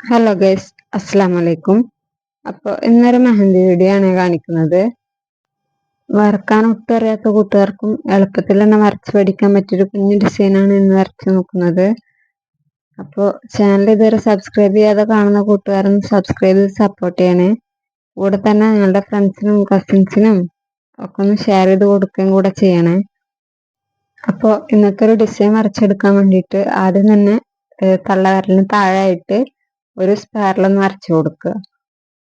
Hello guys അസ്സാം വലൈക്കും അപ്പോൾ ഇന്നൊരു മെഹന്തി വീഡിയോ ആണ് കാണിക്കുന്നത്. വരക്കാൻ ഒട്ടും അറിയാത്ത കൂട്ടുകാർക്കും എളുപ്പത്തിൽ തന്നെ വരച്ച് പഠിക്കാൻ പറ്റിയൊരു കുഞ്ഞു ഡിസൈനാണ് ഇന്ന് വരച്ച് നോക്കുന്നത്. അപ്പോൾ ചാനൽ ഇതുവരെ സബ്സ്ക്രൈബ് ചെയ്യാതെ കാണുന്ന കൂട്ടുകാരും സബ്സ്ക്രൈബ് ചെയ്ത് സപ്പോർട്ട് ചെയ്യണേ. കൂടെ തന്നെ നിങ്ങളുടെ ഫ്രണ്ട്സിനും കസിൻസിനും ഒക്കെ ഒന്ന് ഷെയർ ചെയ്ത് കൊടുക്കുകയും കൂടെ ചെയ്യണേ. അപ്പോൾ ഇന്നത്തെ ഒരു ഡിസൈൻ വരച്ചെടുക്കാൻ വേണ്ടിയിട്ട് ആദ്യം തന്നെ തള്ളവരലിന് താഴെയായിട്ട് ഒരു സ്പാരലൊന്ന് വരച്ചു കൊടുക്കുക.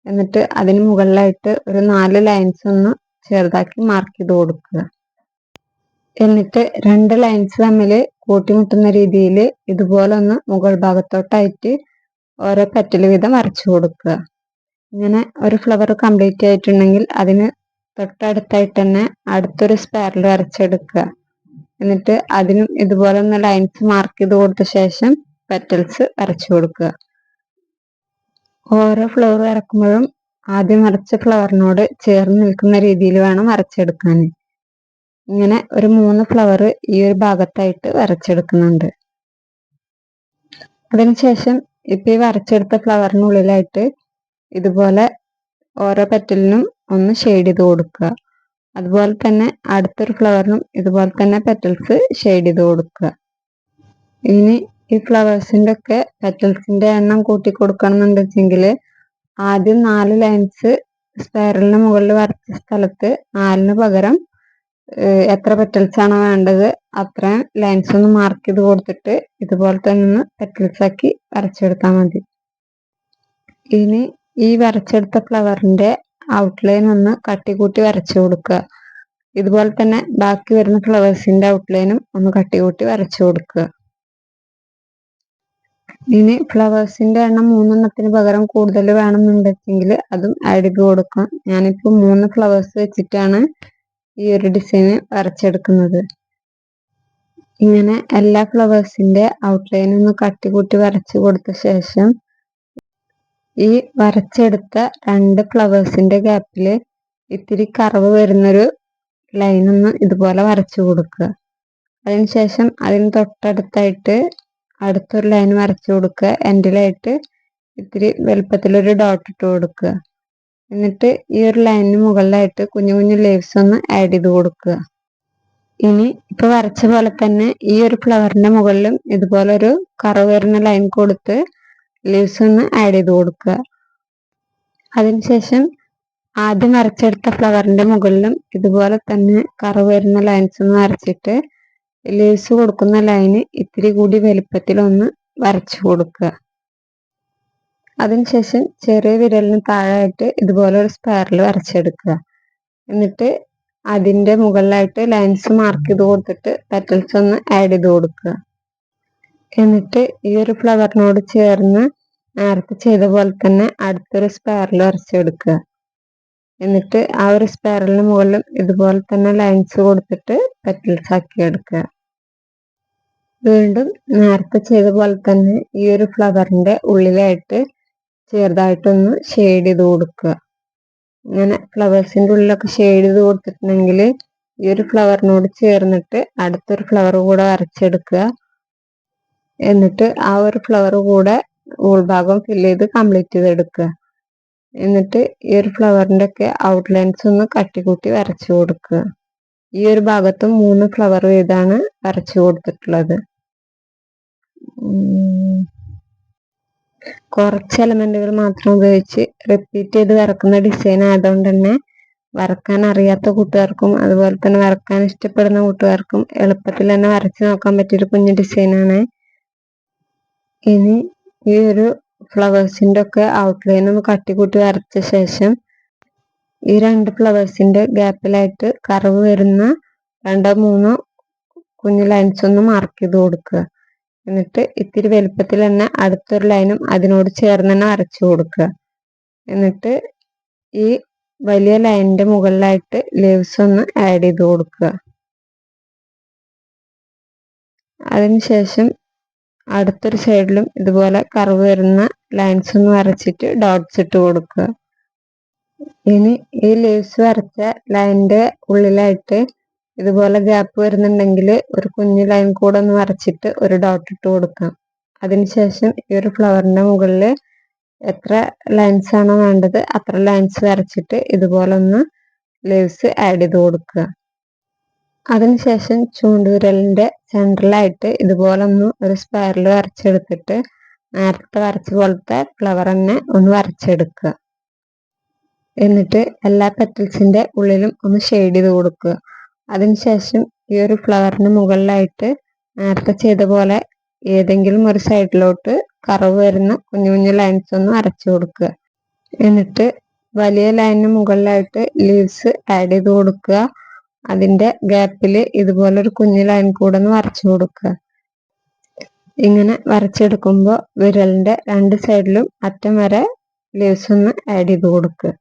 എന്നിട്ട് അതിന് മുകളിലായിട്ട് ഒരു നാല് ലൈൻസ് ഒന്ന് ചെറുതാക്കി മാർക്ക് ചെയ്ത് കൊടുക്കുക. എന്നിട്ട് രണ്ട് ലൈൻസ് തമ്മിൽ കൂട്ടിമുട്ടുന്ന രീതിയിൽ ഇതുപോലെ ഒന്ന് മുകൾ ഭാഗത്തോട്ടായിട്ട് ഓരോ പെറ്റൽ വീതം വരച്ചു കൊടുക്കുക. ഇങ്ങനെ ഒരു ഫ്ലവർ കംപ്ലീറ്റ് ആയിട്ടുണ്ടെങ്കിൽ അതിന് തൊട്ടടുത്തായിട്ട് തന്നെ അടുത്തൊരു സ്പാരൽ വരച്ചെടുക്കുക. എന്നിട്ട് അതിനും ഇതുപോലെ ഒന്ന് ലൈൻസ് മാർക്ക് ചെയ്ത് കൊടുത്ത ശേഷം പെറ്റൽസ് വരച്ചു കൊടുക്കുക. ഓരോ ഫ്ലവർ ഇറക്കുമ്പോഴും ആദ്യം അരച്ച ഫ്ലവറിനോട് ചേർന്ന് നിൽക്കുന്ന രീതിയിൽ വേണം വരച്ചെടുക്കാൻ. ഇങ്ങനെ ഒരു മൂന്ന് ഫ്ലവർ ഈ ഒരു ഭാഗത്തായിട്ട് വരച്ചെടുക്കുന്നുണ്ട്. അതിനുശേഷം ഇപ്പൊ ഈ വരച്ചെടുത്ത ഫ്ലവറിനുള്ളിലായിട്ട് ഇതുപോലെ ഓരോ പെറ്റലിനും ഒന്ന് ഷെയ്ഡ് ചെയ്ത് കൊടുക്കുക. അതുപോലെ തന്നെ അടുത്തൊരു ഫ്ലവറിനും ഇതുപോലെ തന്നെ പെറ്റൽസ് ഷെയ്ഡ് ചെയ്ത് കൊടുക്കുക. ഇനി ഈ ഫ്ലവേഴ്സിന്റെ ഒക്കെ പെറ്റൽസിന്റെ എണ്ണം കൂട്ടി കൊടുക്കണം എന്നുണ്ടെങ്കിൽ ആദ്യം നാല് ലൈൻസ് സ്പൈറലിന് മുകളിൽ വരച്ച സ്ഥലത്ത് നാലിന് പകരം എത്ര പെറ്റൽസ് ആണോ വേണ്ടത് അത്രയും ലൈൻസ് ഒന്ന് മാർക്ക് ചെയ്ത് കൊടുത്തിട്ട് ഇതുപോലെ തന്നെ ഒന്ന് പെറ്റൽസ് ആക്കി വരച്ചെടുത്താൽ മതി. ഇനി ഈ വരച്ചെടുത്ത ഫ്ലവറിന്റെ ഔട്ട്ലൈൻ ഒന്ന് കട്ടി കൂട്ടി വരച്ചു കൊടുക്കുക. ഇതുപോലെ തന്നെ ബാക്കി വരുന്ന ഫ്ലവേഴ്സിന്റെ ഔട്ട്ലൈനും ഒന്ന് കട്ടി കൂട്ടി വരച്ചു കൊടുക്കുക. ഇനി ഫ്ലവേഴ്സിന്റെ എണ്ണം മൂന്നെണ്ണത്തിന് പകരം കൂടുതൽ വേണമെന്നുണ്ടെങ്കിൽ അതും ആഡ് ചെയ്ത് കൊടുക്കാം. ഞാനിപ്പോൾ മൂന്ന് ഫ്ലവേഴ്സ് വെച്ചിട്ടാണ് ഈ ഒരു ഡിസൈൻ വരച്ചെടുക്കുന്നത്. ഇങ്ങനെ എല്ലാ ഫ്ലവേഴ്സിന്റെ ഔട്ട്ലൈൻ ഒന്ന് കട്ടി കൂട്ടി വരച്ചു കൊടുത്ത ശേഷം ഈ വരച്ചെടുത്ത രണ്ട് ഫ്ലവേഴ്സിന്റെ ഗ്യാപ്പിൽ ഇത്തിരി കറവ് വരുന്നൊരു ലൈൻ ഒന്ന് ഇതുപോലെ വരച്ചു കൊടുക്കുക. അതിനുശേഷം അതിന് തൊട്ടടുത്തായിട്ട് അടുത്തൊരു ലൈൻ വരച്ചു കൊടുക്കുക. എൻഡിലായിട്ട് ഇത്തിരി വലുപ്പത്തിലൊരു ഡോട്ട് ഇട്ട് കൊടുക്കുക. എന്നിട്ട് ഈ ഒരു ലൈനിന് മുകളിലായിട്ട് കുഞ്ഞു കുഞ്ഞു ലീവ്സ് ഒന്ന് ആഡ് ചെയ്ത് കൊടുക്കുക. ഇനി ഇപ്പൊ വരച്ച പോലെ തന്നെ ഈ ഒരു ഫ്ലവറിന്റെ മുകളിലും ഇതുപോലെ ഒരു കറവ് വരുന്ന ലൈൻ കൊടുത്ത് ലീവ്സ് ഒന്ന് ആഡ് ചെയ്ത് കൊടുക്കുക. അതിനുശേഷം ആദ്യം വരച്ചെടുത്ത ഫ്ലവറിന്റെ മുകളിലും ഇതുപോലെ തന്നെ കറവ് വരുന്ന ലൈൻസ് ഒന്ന് വരച്ചിട്ട് ലീവ്സ് കൊടുക്കുന്ന ലൈന് ഇത്തിരി കൂടി വലിപ്പത്തിലൊന്ന് വരച്ചു കൊടുക്കുക. അതിനുശേഷം ചെറിയ വിരലിന് താഴെയായിട്ട് ഇതുപോലെ ഒരു സ്പൈറൽ വരച്ചെടുക്കുക. എന്നിട്ട് അതിന്റെ മുകളിലായിട്ട് ലൈൻസ് മാർക്ക് ചെയ്ത് കൊടുത്തിട്ട് പെറ്റൽസ് ഒന്ന് ആഡ് ചെയ്ത് കൊടുക്കുക. എന്നിട്ട് ഈ ഒരു ഫ്ലവറിനോട് ചേർന്ന് നേരത്തെ ചെയ്ത പോലെ തന്നെ അടുത്തൊരു സ്പൈറൽ വരച്ചെടുക്കുക. എന്നിട്ട് ആ ഒരു സ്പൈറലിന് മുകളിലും ഇതുപോലെ തന്നെ ലൈൻസ് കൊടുത്തിട്ട് പെറ്റൽസ് ആക്കി എടുക്കുക. വീണ്ടും നേരത്തെ ചെയ്ത പോലെ തന്നെ ഈ ഒരു ഫ്ലവറിന്റെ ഉള്ളിലായിട്ട് ചെറുതായിട്ടൊന്ന് ഷെയ്ഡ് ചെയ്ത് കൊടുക്കുക. ഇങ്ങനെ ഫ്ലവേഴ്സിന്റെ ഉള്ളിലൊക്കെ ഷെയ്ഡ് ചെയ്ത് കൊടുത്തിട്ടുണ്ടെങ്കിൽ ഈ ഒരു ഫ്ലവറിനോട് ചേർന്നിട്ട് അടുത്തൊരു ഫ്ലവർ കൂടെ വരച്ചെടുക്കുക. എന്നിട്ട് ആ ഒരു ഫ്ലവർ കൂടെ ഉൾഭാഗം ഫില്ല് ചെയ്ത് കംപ്ലീറ്റ് ചെയ്തെടുക്കുക. എന്നിട്ട് ഈ ഒരു ഫ്ലവറിന്റെ ഒക്കെ ഔട്ട്ലൈൻസ് ഒന്ന് കട്ടിക്കൂട്ടി വരച്ചു കൊടുക്കുക. ഈ ഒരു ഭാഗത്തും മൂന്ന് ഫ്ലവർ വീതമാണ് വരച്ചു കൊടുത്തിട്ടുള്ളത്. കുറച്ച് എലമെന്റുകൾ മാത്രം ഉപയോഗിച്ച് റിപ്പീറ്റ് ചെയ്ത് വരക്കുന്ന ഡിസൈൻ ആയതുകൊണ്ട് തന്നെ വരക്കാൻ അറിയാത്ത കൂട്ടുകാർക്കും അതുപോലെ തന്നെ വരക്കാൻ ഇഷ്ടപ്പെടുന്ന കൂട്ടുകാർക്കും എളുപ്പത്തിൽ തന്നെ വരച്ച് നോക്കാൻ പറ്റിയൊരു കുഞ്ഞു ഡിസൈനാണ് ഇനി ഈ ഒരു ഫ്ലവേഴ്സിന്റെ ഒക്കെ ഔട്ട്ലൈൻ ഒന്ന് കട്ടിക്കൂട്ടി വരച്ച ശേഷം ഈ രണ്ട് ഫ്ലവേഴ്സിന്റെ ഗ്യാപ്പിലായിട്ട് കറവ് വരുന്ന രണ്ടോ മൂന്നോ കുഞ്ഞു ലൈൻസ് ഒന്ന് മാർക്ക് ചെയ്ത് കൊടുക്കുക. എന്നിട്ട് ഇത്തിരി വലുപ്പത്തിൽ തന്നെ അടുത്തൊരു ലൈനും അതിനോട് ചേർന്ന് തന്നെ വരച്ചു കൊടുക്കുക. എന്നിട്ട് ഈ വലിയ ലൈനിന്റെ മുകളിലായിട്ട് ലീവ്സ് ഒന്ന് ആഡ് ചെയ്ത് കൊടുക്കുക. അതിനുശേഷം അടുത്തൊരു സൈഡിലും ഇതുപോലെ കർവ് വരുന്ന ലൈൻസ് ഒന്ന് വരച്ചിട്ട് ഡോട്ട്സ് ഇട്ട് കൊടുക്കുക. ഇനി ഈ ലീവ്സ് വരച്ച ലൈനിന്റെ ഉള്ളിലായിട്ട് ഇതുപോലെ ഗ്യാപ്പ് വരുന്നുണ്ടെങ്കിൽ ഒരു കുഞ്ഞു ലൈൻ കൂടെ ഒന്ന് വരച്ചിട്ട് ഒരു ഡോട്ട് ഇട്ട് കൊടുക്കാം. അതിനുശേഷം ഈ ഒരു ഫ്ലവറിന്റെ മുകളിൽ എത്ര ലൈൻസ് ആണോ വേണ്ടത് അത്ര ലൈൻസ് വരച്ചിട്ട് ഇതുപോലെ ഒന്ന് ലീവ്സ് ആഡ് ചെയ്ത് കൊടുക്കുക. അതിനുശേഷം ചൂണ്ടുവിരലിന്റെ സെൻട്രലായിട്ട് ഇതുപോലെ ഒന്ന് ഒരു സ്പൈറൽ വരച്ചെടുത്തിട്ട് നേരത്തെ വരച്ച പോലത്തെ ഫ്ലവർ തന്നെ ഒന്ന് വരച്ചെടുക്കുക. എന്നിട്ട് എല്ലാ പെറ്റൽസിന്റെ ഉള്ളിലും ഒന്ന് ഷെയ്ഡ് ചെയ്ത് കൊടുക്കുക. അതിനുശേഷം ഈ ഒരു ഫ്ലവറിന് മുകളിലായിട്ട് നേരത്തെ ചെയ്ത പോലെ ഏതെങ്കിലും ഒരു സൈഡിലോട്ട് കറവ് വരുന്ന കുഞ്ഞു കുഞ്ഞു ലൈൻസ് ഒന്ന് അരച്ചു കൊടുക്കുക. എന്നിട്ട് വലിയ ലൈനിന് മുകളിലായിട്ട് ലീവ്സ് ആഡ് ചെയ്ത് കൊടുക്കുക. അതിന്റെ ഗ്യാപ്പിൽ ഇതുപോലെ ഒരു കുഞ്ഞു ലൈൻ കൂടെ ഒന്ന് വരച്ചു കൊടുക്കുക. ഇങ്ങനെ വരച്ചെടുക്കുമ്പോൾ വിരലിന്റെ രണ്ട് സൈഡിലും അറ്റം വരെ ലീവ്സ് ഒന്ന് ആഡ് ചെയ്ത് കൊടുക്കുക.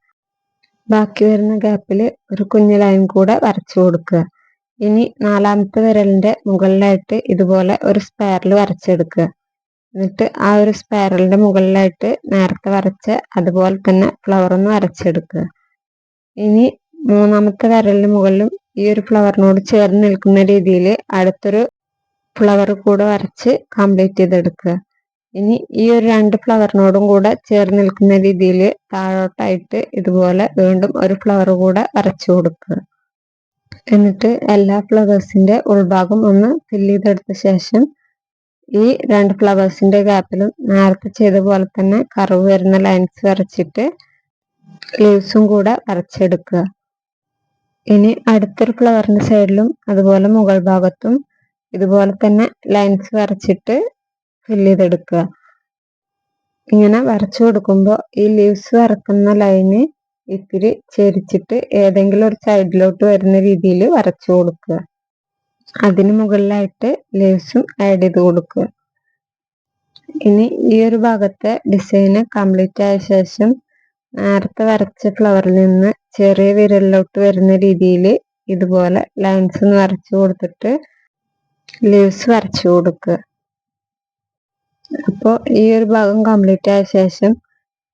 ബാക്കി വരുന്ന ഗ്യാപ്പിൽ ഒരു കുഞ്ഞു ലൈൻ കൂടെ വരച്ചു കൊടുക്കുക. ഇനി നാലാമത്തെ വിരലിന്റെ മുകളിലായിട്ട് ഇതുപോലെ ഒരു സ്പൈറൽ വരച്ചെടുക്കുക. എന്നിട്ട് ആ ഒരു സ്പൈറലിന്റെ മുകളിലായിട്ട് നേരത്തെ വരച്ച അതുപോലെ തന്നെ ഫ്ലവർ ഒന്ന് വരച്ചെടുക്കുക. ഇനി മൂന്നാമത്തെ വിരലിന് മുകളിലും ഈ ഒരു ഫ്ലവറിനോട് ചേർന്ന് നിൽക്കുന്ന രീതിയിൽ അടുത്തൊരു ഫ്ലവർ കൂടെ വരച്ച് കംപ്ലീറ്റ് ചെയ്തെടുക്കുക. ഇനി ഈ ഒരു രണ്ട് ഫ്ലവറിനോടും കൂടെ ചേർന്ന് നിൽക്കുന്ന രീതിയിൽ താഴോട്ടായിട്ട് ഇതുപോലെ വീണ്ടും ഒരു ഫ്ലവർ കൂടെ വരച്ചു കൊടുക്കുക. എന്നിട്ട് എല്ലാ ഫ്ലവേഴ്സിന്റെ ഉൾഭാഗം ഒന്ന് ഫില്ല് ചെയ്തെടുത്ത ശേഷം ഈ രണ്ട് ഫ്ലവേഴ്സിന്റെ ഗ്യാപ്പിലും നേരത്തെ ചെയ്ത പോലെ തന്നെ കറവ് വരുന്ന ലൈൻസ് വരച്ചിട്ട് ലീവ്സും കൂടെ വരച്ചെടുക്കുക. ഇനി അടുത്തൊരു ഫ്ലവറിന്റെ സൈഡിലും അതുപോലെ മുകൾ ഭാഗത്തും ഇതുപോലെ തന്നെ ലൈൻസ് വരച്ചിട്ട് ഫില്ല് ചെയ്തെടുക്കുക. ഇങ്ങനെ വരച്ചു കൊടുക്കുമ്പോൾ ഈ ലീവ്സ് വരക്കുന്ന ലൈന് ഇത്തിരി ചെരിച്ചിട്ട് ഏതെങ്കിലും ഒരു സൈഡിലോട്ട് വരുന്ന രീതിയിൽ വരച്ചു കൊടുക്കുക. അതിന് മുകളിലായിട്ട് ലീവ്സും ആഡ് ചെയ്ത് കൊടുക്കുക. ഇനി ഈ ഒരു ഭാഗത്തെ ഡിസൈന് കംപ്ലീറ്റ് ആയ ശേഷം നേരത്തെ വരച്ച ഫ്ലവറിൽ നിന്ന് ചെറിയ വിരലിലോട്ട് വരുന്ന രീതിയിൽ ഇതുപോലെ ലൈൻസ് ഒന്ന് വരച്ചു കൊടുത്തിട്ട് ലീവ്സ് വരച്ചു കൊടുക്കുക. അപ്പോൾ ഈ ഒരു ഭാഗം കംപ്ലീറ്റ് ആയ ശേഷം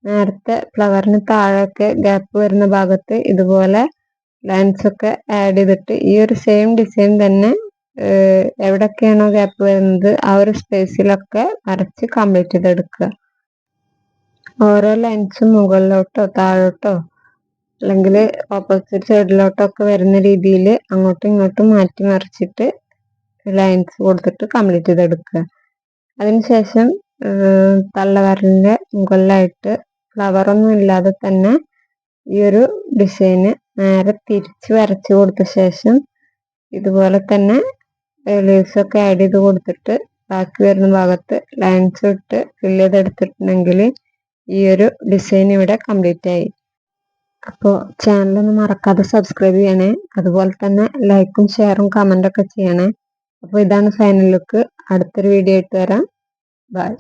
നേരത്തെ ഫ്ലവറിന് താഴെയൊക്കെ ഗ്യാപ്പ് വരുന്ന ഭാഗത്ത് ഇതുപോലെ ലൈൻസ് ഒക്കെ ആഡ് ചെയ്തിട്ട് ഈ ഒരു സെയിം ഡിസൈൻ തന്നെ എവിടെയൊക്കെയാണോ ഗ്യാപ്പ് വരുന്നത് ആ ഒരു സ്പേസിലൊക്കെ വരച്ച് കംപ്ലീറ്റ് ചെയ്തെടുക്കുക. ഓരോ ലൈൻസും മുകളിലോട്ടോ താഴോട്ടോ അല്ലെങ്കിൽ ഓപ്പോസിറ്റ് സൈഡിലോട്ടോ ഒക്കെ വരുന്ന രീതിയിൽ അങ്ങോട്ടും ഇങ്ങോട്ടും മാറ്റി മറിച്ചിട്ട് ലൈൻസ് കൊടുത്തിട്ട് കംപ്ലീറ്റ് ചെയ്തെടുക്കുക. അതിനുശേഷം തള്ളവരലിന്റെ മുകളിലായിട്ട് ഫ്ലവറൊന്നും ഇല്ലാതെ തന്നെ ഈ ഒരു ഡിസൈന് നേരെ തിരിച്ച് വരച്ച് കൊടുത്ത ശേഷം ഇതുപോലെ തന്നെ ലീവ്സൊക്കെ ആഡ് ചെയ്ത് കൊടുത്തിട്ട് ബാക്കി വരുന്ന ഭാഗത്ത് ലൈൻസ് ഇട്ട് ഫില്ല് ചെയ്തെടുത്തിട്ടുണ്ടെങ്കിൽ ഈ ഒരു ഡിസൈൻ ഇവിടെ കംപ്ലീറ്റ് ആയി. അപ്പോൾ ചാനലൊന്നും മറക്കാതെ സബ്സ്ക്രൈബ് ചെയ്യണേ. അതുപോലെ തന്നെ ലൈക്കും ഷെയറും കമന്റൊക്കെ ചെയ്യണേ. അപ്പോൾ ഇതാണ് ഫൈനൽ ലുക്ക് അടുത്തൊരു വീഡിയോ ആയിട്ട് വരാം. ബൈ